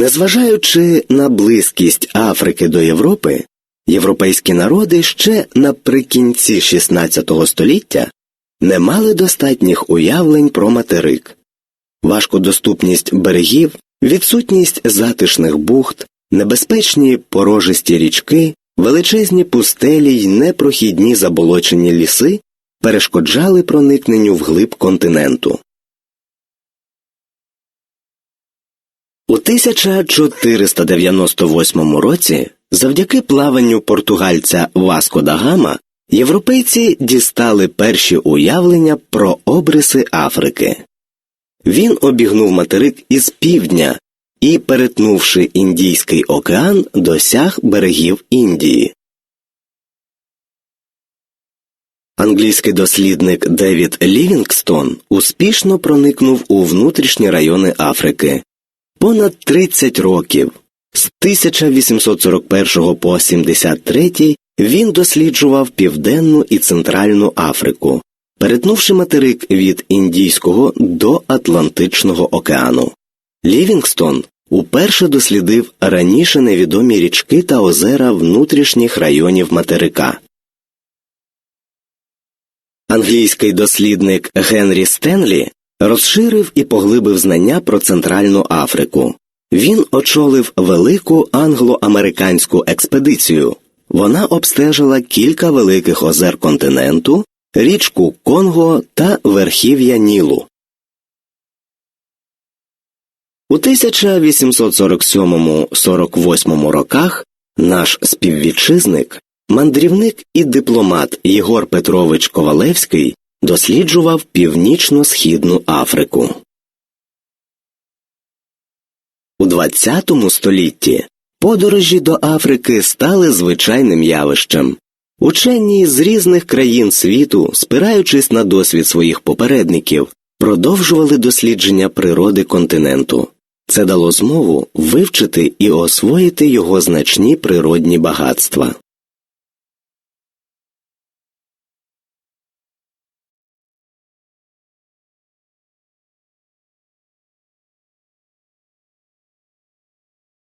Незважаючи на близькість Африки до Європи, європейські народи ще наприкінці XVI століття не мали достатніх уявлень про материк. Важкодоступність берегів, відсутність затишних бухт, небезпечні порожисті річки, величезні пустелі й непрохідні заболочені ліси перешкоджали проникненню вглиб континенту. У 1498 році, завдяки плаванню португальця Васко да Гама, європейці дістали перші уявлення про обриси Африки. Він обігнув материк із півдня і, перетнувши Індійський океан, досяг берегів Індії. Англійський дослідник Девід Лівінгстон успішно проникнув у внутрішні райони Африки. Понад 30 років з 1841 по 73 він досліджував Південну і Центральну Африку, перетнувши материк від Індійського до Атлантичного океану. Лівінгстон уперше дослідив раніше невідомі річки та озера внутрішніх районів материка. Англійський дослідник Генрі Стенлі розширив і поглибив знання про Центральну Африку. Він очолив велику англо-американську експедицію. Вона обстежила кілька великих озер континенту, річку Конго та верхів'я Нілу. У 1847-48 роках наш співвітчизник, мандрівник і дипломат Єгор Петрович Ковалевський досліджував північно-східну Африку. У ХХ столітті подорожі до Африки стали звичайним явищем. Учені з різних країн світу, спираючись на досвід своїх попередників, продовжували дослідження природи континенту. Це дало змогу вивчити і освоїти його значні природні багатства.